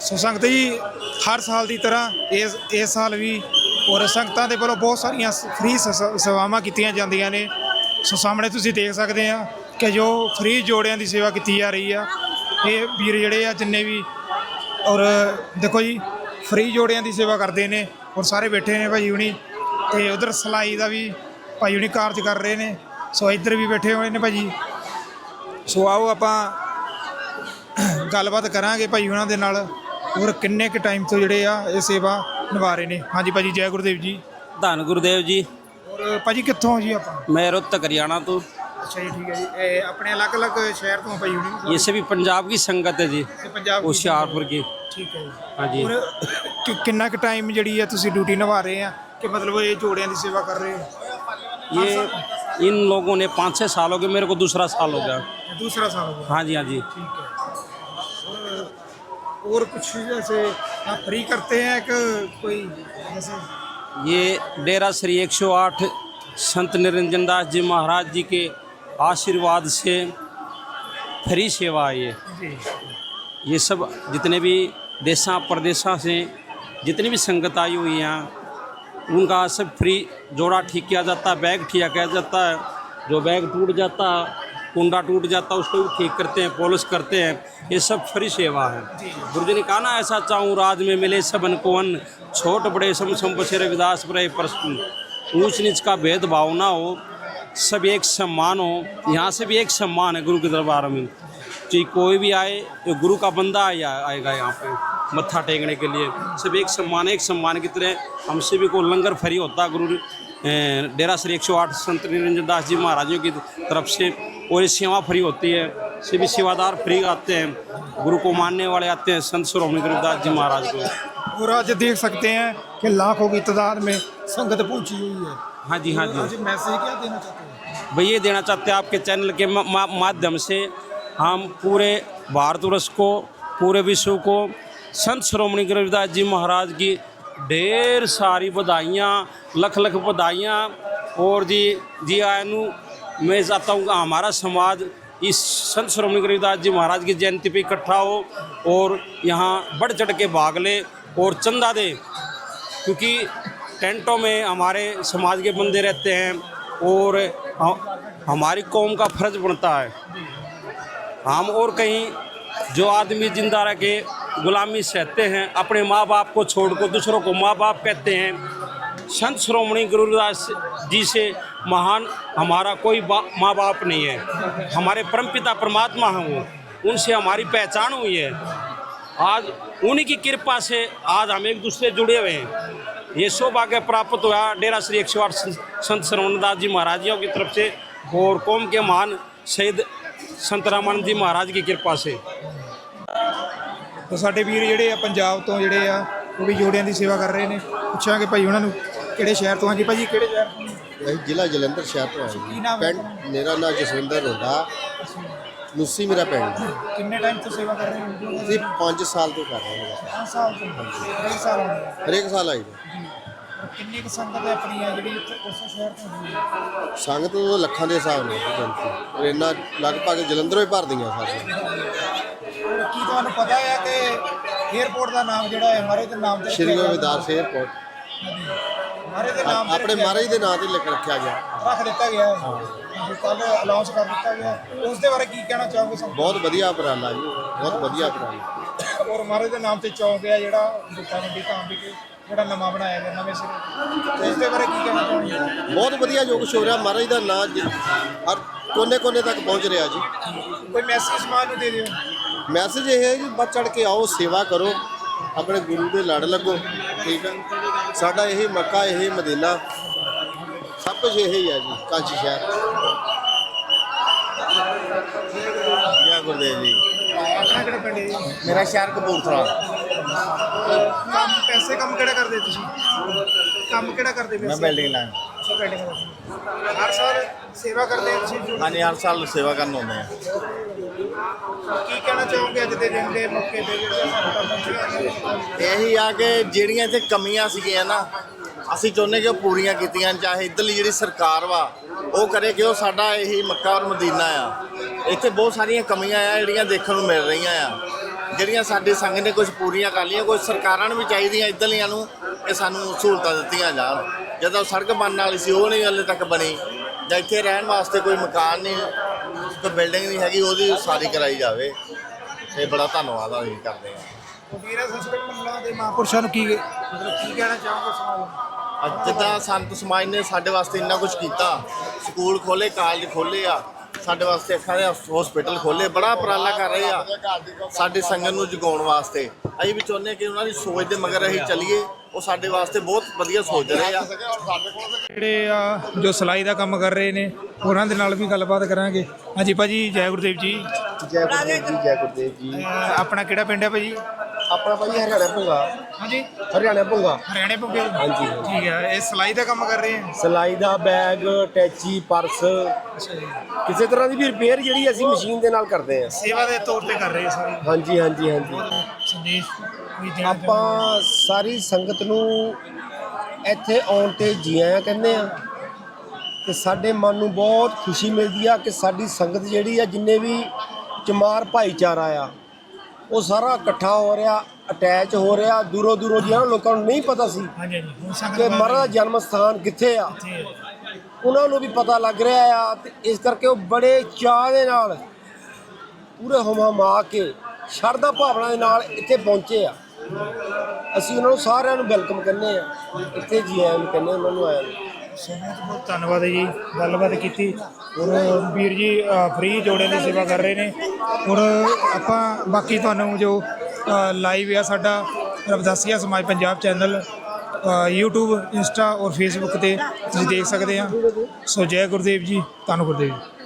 ਸੋ ਸੰਗਤ ਜੀ, ਹਰ ਸਾਲ ਦੀ ਤਰ੍ਹਾਂ ਇਸ ਇਸ ਸਾਲ ਵੀ ਔਰ ਸੰਗਤਾਂ ਦੇ ਵੱਲੋਂ ਬਹੁਤ ਸਾਰੀਆਂ ਫ੍ਰੀ ਸੇਵਾਵਾਂ ਕੀਤੀਆਂ ਜਾਂਦੀਆਂ ਨੇ। ਸੋ ਸਾਹਮਣੇ ਤੁਸੀਂ ਦੇਖ ਸਕਦੇ ਆ ਕਿ ਜੋ ਫ੍ਰੀ ਜੋੜਿਆਂ ਦੀ ਸੇਵਾ ਕੀਤੀ ਜਾ ਰਹੀ ਆ। ਇਹ ਵੀਰ ਜਿਹੜੇ ਆ, ਜਿੰਨੇ ਵੀ ਔਰ ਦੇਖੋ ਜੀ ਫ੍ਰੀ ਜੋੜਿਆਂ ਦੀ ਸੇਵਾ ਕਰਦੇ ਨੇ ਔਰ ਸਾਰੇ ਬੈਠੇ ਨੇ ਭਾਈ ਹੁਣੀ ਤੇ ਉਧਰ ਸਲਾਈ ਦਾ ਵੀ ਭਾਈ ਹੁਣੀ ਕਾਰਜ ਕਰ ਰਹੇ ਨੇ। ਸੋ ਇੱਧਰ ਵੀ ਬੈਠੇ ਹੋਏ ਨੇ ਭਾਜੀ। ਸੋ ਆਓ ਆਪਾਂ ਗੱਲਬਾਤ ਕਰਾਂਗੇ ਭਾਈ ਉਹਨਾਂ ਦੇ ਨਾਲ। ਔਰ ਕਿੰਨੇ ਕੁ ਟਾਈਮ ਤੋਂ ਜਿਹੜੇ ਆ ਇਹ ਸੇਵਾ ਨਿਭਾ ਰਹੇ ਨੇ ਹਾਂਜੀ ਭਾਜੀ ਜੈ ਗੁਰਦੇਵ ਜੀ ਧੰਨ ਗੁਰਦੇਵ ਜੀ ਔਰ ਭਾਜੀ ਕਿੱਥੋਂ ਆ ਜੀ ਆਪਾਂ ਮੈਂ ਰੋਹਤਕ हरियाणा तो ਅੱਛਾ ਜੀ ਠੀਕ ਹੈ ਜੀ ਇਹ ਆਪਣੇ ਅਲੱਗ-ਅਲੱਗ ਸ਼ਹਿਰ ਤੋਂ ਭਾਈ ਹੁਣੀ ये सभी पंजाब की संगत है जी ਤੇ ਪੰਜਾਬ ਦੀ- होशियारपुर की ਠੀਕ ਹੈ ਜੀ हाँ जी ਔਰ ਕਿ- ਕਿੰਨਾ ਕੁ ਟਾਈਮ ਜਿਹੜੀ ਆ ਤੁਸੀਂ ਡਿਊਟੀ ਨਿਭਾ ਰਹੇ ਆ ਕਿ ਮਤਲਬ ਇਹ ਜੋੜਿਆਂ ਦੀ ਸੇਵਾ ਕਰ ਰਹੇ ਹੋ ये इन लोगों ने पाँच छः साल हो गए मेरे को दूसरा साल हो गया दूसरा साल हो गया हाँ जी हाँ जी ठीक है और- कुछ जैसे आप फ्री करते हैं कि कोई जैसे? ये डेरा श्री 108 संत निरंजन दास जी महाराज जी के आशीर्वाद से फ्री सेवा है ये। ये सब जितने भी देशा प्रदेशा से जितनी भी संगत आई हुई हैं उनका सब फ्री जोड़ा ठीक किया जाता है बैग ठीक किया जाता है जो बैग टूट जाता है कुंडा टूट जाता है, उसको भी ठीक करते हैं, पॉलिश करते हैं, ये सब फ्री सेवा है। गुरु जी ने कहा ना, ऐसा चाहूँ राज में मिले सबन को अन्न, छोट बड़े सम सम बसे रविदास पर ऊंच नीच का भेदभाव ना हो, सब एक सम्मान हो। यहाँ से भी एक सम्मान है गुरु के दरबार में। चाहे कोई भी आए तो गुरु का बंदा आया आएगा यहाँ पे, मत्था टेकने के लिए। सब एक सम्मान एक सम्मान की तरह हमसे भी कोई लंगर फ्री होता गुरु डेरा श्री एक सौ आठ संत निरंजन दास जी महाराजों की तरफ़ से। और ये सेवा फ्री होती है सभी सेवादार फ्री आते हैं गुरु को मानने वाले आते हैं संत श्रोमणी गुरुदास जी महाराज को और आज देख सकते हैं कि लाखों की तादाद में संगत पहुंची हुई है हाँ जी हाँ जी आज मैसेज क्या देना चाहते हैं भाई ये देना चाहते हैं आपके चैनल के मा- मा- माध्यम से हम पूरे भारतवर्ष को पूरे विश्व को संत श्रोमणी गुरुदास जी महाराज की ढेर सारी बधाइयाँ लख लख बधाइयाँ और जी जी आयनु मैं चाहता हूँ कि हमारा समाज इस संत श्रोमणी गुरुदास जी महाराज की जयंती पे इकट्ठा हो और यहाँ बढ़ चढ़ के भाग ले और चंदा दे, क्योंकि टेंटों में हमारे समाज के बंदे रहते हैं और हमारी कौम का फ़र्ज़ बनता है। हम और कहीं जो आदमी ज़िंदा रह के गुलामी सहते हैं, अपने माँ बाप को छोड़कर दूसरों को माँ बाप कहते हैं, संत श्रोमणी गुरुदास जी से महान हमारा कोई बा, माँ बाप नहीं है हमारे परमपिता परमात्मा हैं वो उनसे हमारी पहचान हुई है आज उन्हीं की कृपा से आज हम एक दूसरे जुड़े हुए हैं ये सौभाग्य प्राप्त हुआ डेरा श्री एक सौ आठ संत सरवणदास जी महाराजियों की तरफ से और कौम के महान शहीद संत रामानंद जी महाराज की कृपा से ਤਾਂ ਸਾਡੇ ਵੀਰ ਜਿਹੜੇ ਆ ਪੰਜਾਬ ਤੋਂ ਜਿਹੜੇ ਆ ਉਹ ਵੀ ਜੋੜਿਆਂ ਦੀ ਸੇਵਾ ਕਰ ਰਹੇ ਨੇ ਪੁੱਛਾਂਗੇ ਭਾਈ ਉਹਨਾਂ ਨੂੰ ਕਿਹੜੇ ਸ਼ਹਿਰ ਤੋਂ? ਹਾਂ ਭਾਜੀ ਕਿਹੜੇ ਸ਼ਹਿਰ ਤੋਂ? ਅਸੀਂ ਜ਼ਿਲ੍ਹਾ ਜਲੰਧਰ ਸ਼ਹਿਰ ਤੋਂ ਆਏ ਪਿੰਡ ਮੇਰਾ ਨਾਮ ਜਸਵਿੰਦਰ ਰੋਦਾ। ਮੁੱਸੀ ਮੇਰਾ ਪਿੰਡ। ਕਿੰਨੇ ਟਾਈਮ ਤੋਂ ਸੇਵਾ ਕਰ ਰਹੇ ਹੋ? ਅਸੀਂ 5 ਸਾਲ ਤੋਂ ਕਰ ਰਹੇ ਹਾਂ। 5 ਸਾਲ ਤੋਂ? ਕਈ ਸਾਲ ਹੋ? ਗਏ ਹਰੇਕ ਸਾਲ ਆਈ। ਦਾ। ਕਿੰਨੀ ਕੁ ਸੰਗਤ ਹੈ ਆਪਣੀ ਹੈ ਜਿਹੜੀ ਉਸ ਸ਼ਹਿਰ ਤੋਂ ਹੁੰਦੀ ਹੈ? ਸੰਗਤ ਤੋਂ ਲੱਖਾਂ ਦੇ ਹਿਸਾਬ ਨਾਲ ਹੈ ਗਿਣਤੀ ਇੰਨਾ ਲਗਭਗ ਜਲੰਧਰ ਹੀ ਭਰਦੀਆਂ ਸਾਰੀਆਂ। ਔਰ ਕੀ ਤੁਹਾਨੂੰ ਪਤਾ ਹੈ ਕਿ 에어ਪੋਰਟ ਦਾ ਨਾਮ ਜਿਹੜਾ ਹੈ ਮਹਾਰਾਜ ਦੇ ਨਾਮ ਤੇ ਸ਼੍ਰੀ ਰੱਖਿਆ ਗਿਆ? ਮਹਾਰਾਜ ਦੇ ਨਾਮ ਤੇ ਆਪਣੇ ਮਹਾਰਾਜ ਦੇ ਨਾਂ ਤੇ ਲਿਖ ਰੱਖਿਆ ਗਿਆ। ਰੱਖ ਦਿੱਤਾ ਗਿਆ ਹੈ। ਕੱਲ ਅਨਾਉਂਸ ਕਰ ਦਿੱਤਾ ਗਿਆ ਹੈ। ਉਸ ਦੇ ਬਾਰੇ ਕੀ ਕਹਿਣਾ ਚਾਹੋਗੇ ਸਭ? ਬਹੁਤ ਵਧੀਆ ਉਪਰਾਲਾ ਜੀ ਬਹੁਤ ਵਧੀਆ ਉਪਰਾਲਾ। ਔਰ ਮਹਾਰਾਜ ਦੇ ਨਾਮ ਤੇ ਚੌਂਕ ਹੈ ਜਿਹੜਾ ਦੁੱਖਾਂ ਮੰਡੀ ਧਾਮ ਵਿਖੇ ਜਿਹੜਾ ਨਵਾਂ ਬਣਾਇਆ ਗਿਆ ਨਵੇਂ ਸਿਰੇ ਉਸ ਦੇ ਬਾਰੇ ਕੀ ਕਹਿਣਾ ਚਾਹੋਗੇ? ਬਹੁਤ ਵਧੀਆ ਜੋ ਕੁਛ ਹੋ ਰਿਹਾ ਮਹਾਰਾਜ ਦਾ ਨਾਂ ਜੀ ਹਰ ਕੋਨੇ ਕੋਨੇ ਤੱਕ ਪਹੁੰਚ ਰਿਹਾ ਜੀ। ਕੋਈ ਮੈਸੇਜ ਸਮਾਜ ਨੂੰ ਦੇ ਦਿਓ। ਮੈਸੇਜ ਇਹ ਹੈ ਜੀ ਵੱਧ ਚੜ ਕੇ ਆਓ ਸੇਵਾ ਕਰੋ ਆਪਣੇ ਗੁਰੂ ਦੇ ਲੜ ਲੱਗੋ ਠੀਕ ਹੈ ਸਾਡਾ ਇਹੀ ਮੱਕਾ ਇਹੀ ਮਦੀਨਾ। ਸਭ ਕੁਝ ਇਹ ਹੀ ਜੀ ਕਾਂਚੀ ਸ਼ਹਿਰ। ਜੈ ਗੁਰਦੇਵ ਜੀ? ਆਪਣਾ ਕਿਹੜਾ ਪਿੰਡ ਹੈ ਜੀ? ਮੇਰਾ ਸ਼ਹਿਰ ਕਪੂਰਥਲਾ। ਕੰਮ ਪੈਸੇ ਕੰਮ ਕਿਹੜਾ ਕਰਦੇ ਤੁਸੀਂ? ਕੰਮ ਕਿਹੜਾ ਕਰਦੇ ਮੈਂ ਪੈਸੇ? ਬਿਲਡਿੰਗ ਲਾਈਨ ਦਾ। ਹਰ ਸਾਲ ਸੇਵਾ ਕਰਦੇ ਹੋ ਤੁਸੀਂ? ਹਾਂਜੀ ਹਰ ਸਾਲ ਸੇਵਾ ਕਰਨ ਆਉਂਦੇ ਆ। ਕੀ ਕਹਿਣਾ ਚਾਹੋਗੇ ਅੱਜ ਦੇ ਦਿਨ ਦੇ ਮੌਕੇ ਤੇ? ਜਿਹੜੇ ਸੰਗਤਾਂ ਪਹੁੰਚੀਆਂ ਨੇ ਇਹੀ ਆ ਕਿ ਜਿਹੜੀਆਂ ਇੱਥੇ ਕਮੀਆਂ ਸੀਗੀਆਂ ਨਾ, ਅਸੀਂ ਚਾਹੁੰਦੇ ਕਿ ਉਹ ਪੂਰੀਆਂ ਕੀਤੀਆਂ ਚਾਹੇ ਇੱਧਰਲੀ ਜਿਹੜੀ ਸਰਕਾਰ ਵਾ, ਉਹ ਕਰੇ ਕਿ ਉਹ ਸਾਡਾ ਇਹੀ ਮੱਕਾ ਔਰ ਮਦੀਨਾ ਆ। ਇੱਥੇ ਬਹੁਤ ਸਾਰੀਆਂ ਕਮੀਆਂ ਆ, ਜਿਹੜੀਆਂ ਦੇਖਣ ਨੂੰ ਮਿਲ ਰਹੀਆਂ ਆ। ਜਿਹੜੀਆਂ ਸਾਡੇ ਸੰਘ ਨੇ ਕੁਝ ਪੂਰੀਆਂ ਕਰ ਲਈਆਂ ਕੁਝ ਸਰਕਾਰਾਂ ਨੂੰ ਵੀ ਚਾਹੀਦੀਆਂ, ਇੱਧਰਲੀਆਂ ਨੂੰ ਕਿ ਸਾਨੂੰ ਸਹੂਲਤਾਂ ਦਿੱਤੀਆਂ ਜਾਣ। ਜਦੋਂ ਸੜਕ ਬਣਨ ਵਾਲੀ ਸੀ, ਉਹ ਨਹੀਂ ਹਲੇ ਤੱਕ ਬਣੀ। ਜਾਂ ਇੱਥੇ ਰਹਿਣ ਵਾਸਤੇ ਕੋਈ ਮਕਾਨ ਨਹੀਂ, ਕੋਈ ਬਿਲਡਿੰਗ ਨਹੀਂ ਹੈਗੀ, ਉਹਦੀ ਸਾਰੀ ਕਰਾਈ ਜਾਵੇ। ਤੇ ਬੜਾ ਧੰਨਵਾਦ ਆ, ਅਸੀਂ ਕਰਦੇ ਹਾਂ। ਵੀਰ ਸੰਸਕ੍ਰਿਤ ਮੰਡਲਾਂ ਦੇ ਮਹਾਂਪੁਰਸ਼ਾਂ ਨੂੰ ਕੀ ਮਤਲਬ ਕੀ ਕਹਿਣਾ ਚਾਹੋਗੇ ਸਮਾਜ ਨੂੰ? ਅੱਜ ਜਿੱਦਾਂ ਸੰਤ ਸਮਾਜ ਨੇ ਸਾਡੇ ਵਾਸਤੇ ਇੰਨਾ ਕੁਝ ਕੀਤਾ। ਸਕੂਲ ਖੋਲੇ ਕਾਲਜ ਖੋਲੇ ਆ। ਸਾਡੇ ਵਾਸਤੇ ਅੱਖਾਂ ਦੇ ਹਸਪੀਟਲ ਖੋਲੇ ਬੜਾ ਉਪਰਾਲਾ ਕਰ ਰਹੇ ਆ ਸਾਡੀ ਸੰਗਤ ਨੂੰ ਜਗਾਉਣ ਵਾਸਤੇ। ਅਸੀਂ ਵੀ ਚਾਹੁੰਦੇ ਕਿ ਉਹਨਾਂ ਦੀ ਸੋਚ ਦੇ ਮਗਰ ਅਸੀਂ ਚੱਲੀਏ। ਉਹ ਸਾਡੇ ਵਾਸਤੇ ਬਹੁਤ ਵਧੀਆ ਸੋਚ ਰਹੇ ਆ। ਜਿਹੜੇ ਆ ਜੋ ਸਿਲਾਈ ਦਾ ਕੰਮ ਕਰ ਰਹੇ ਨੇ ਉਹਨਾਂ ਦੇ ਨਾਲ ਵੀ ਗੱਲਬਾਤ ਕਰਾਂਗੇ। ਹਾਂਜੀ ਭਾਜੀ ਜੈ ਗੁਰਦੇਵ ਜੀ। ਜੈ ਗੁਰਦੇਵ ਜੀ ਜੈ ਗੁਰਦੇਵ ਜੀ। ਆਪਣਾ ਕਿਹੜਾ ਪਿੰਡ ਹੈ ਭਾਜੀ? ਆਪਣਾ ਭਾਈ ਹਰਿਆਣਾ ਭੁੰਗਾ। ਹਾਂਜੀ। ਹਰਿਆਣਾ ਭੁੰਗਾ। ਹਰਿਆਣੇ ਪੁੱਗੇ ਹਾਂਜੀ। ਠੀਕ ਹੈ ਇਹ ਸਿਲਾਈ ਦਾ ਕੰਮ ਕਰ ਰਹੇ ਹੈ? ਸਿਲਾਈ ਦਾ ਬੈਗ ਟੈਚੀ ਪਰਸ। ਕਿਸੇ ਤਰ੍ਹਾਂ ਦੀ ਵੀ ਰਿਪੇਅਰ ਜਿਹੜੀ ਅਸੀਂ ਮਸ਼ੀਨ ਦੇ ਨਾਲ ਕਰਦੇ ਹਾਂ। ਸੇਵਾ ਦੇ ਤੌਰ ਤੇ ਕਰ ਰਹੇ ਹੈ ਸਾਰੇ। ਹਾਂਜੀ ਹਾਂਜੀ ਹਾਂਜੀ। ਸੰਦੇਸ਼ ਕੋਈ ਦੇਣਾ ਆਪਾਂ ਸਾਰੀ ਸੰਗਤ ਨੂੰ ਇੱਥੇ ਆਉਣ ਤੇ ਜੀ ਆਇਆਂ ਕਹਿੰਦੇ ਆ ਤੇ ਸਾਡੇ ਮਨ ਨੂੰ ਬਹੁਤ ਖੁਸ਼ੀ ਮਿਲਦੀ ਆ ਕਿ ਸਾਡੀ ਸੰਗਤ ਜਿਹੜੀ ਆ ਜਿੰਨੇ ਵੀ ਚਮਾਰ ਭਾਈਚਾਰਾ ਆ ਉਹ ਸਾਰਾ ਇਕੱਠਾ ਹੋ ਰਿਹਾ ਅਟੈਚ ਹੋ ਰਿਹਾ ਦੂਰੋਂ ਦੂਰੋਂ ਜਿਹਨਾਂ ਲੋਕਾਂ ਨੂੰ ਨਹੀਂ ਪਤਾ ਸੀ ਹਾਂਜੀ ਹਾਂਜੀ ਹੁਣ ਸੰਗਤ ਕਿ ਮਹਾਰਾਜ ਦਾ ਜਨਮ ਸਥਾਨ ਕਿੱਥੇ ਆ? ਇੱਥੇ ਹੈ। ਉਹਨਾਂ ਨੂੰ ਵੀ ਪਤਾ ਲੱਗ ਰਿਹਾ ਆ ਤੇ ਇਸ ਕਰਕੇ ਉਹ ਬੜੇ ਚਾਅ ਦੇ ਨਾਲ ਪੂਰੇ ਹਮਾ ਕੇ ਸ਼ਰਧਾ ਭਾਵਨਾ ਦੇ ਨਾਲ ਇੱਥੇ ਪਹੁੰਚੇ ਆ। ਅਸੀਂ ਉਹਨਾਂ ਨੂੰ ਸਾਰਿਆਂ ਨੂੰ ਵੈਲਕਮ ਕਹਿੰਦੇ ਆ। ਇੱਥੇ ਜੀ ਆਇਆਂ ਨੂੰ ਕਹਿੰਦੇ ਉਹਨਾਂ ਨੂੰ ਆਇਆਂ ਨੂੰ। ਸੋ ਬਹੁਤ ਬਹੁਤ ਧੰਨਵਾਦ ਹੈ ਜੀ, ਗੱਲਬਾਤ ਕੀਤੀ। ਔਰ ਵੀਰ ਜੀ ਫ੍ਰੀ ਜੋੜਿਆਂ ਦੀ ਸੇਵਾ ਕਰ ਰਹੇ ਨੇ। ਔਰ ਆਪਾਂ, ਬਾਕੀ ਤੁਹਾਨੂੰ ਜੋ ਲਾਈਵ ਆ ਸਾਡਾ, ਰਵਦਾਸੀਆ ਸਮਾਜ ਪੰਜਾਬ ਚੈਨਲ YouTube ਇੰਸਟਾ ਔਰ ਫੇਸਬੁੱਕ ਤੇ ਤੁਸੀਂ ਦੇਖ ਸਕਦੇ ਆ। ਸੋ ਜੈ ਗੁਰਦੇਵ ਜੀ, ਧੰਨ ਗੁਰਦੇਵ ਜੀ।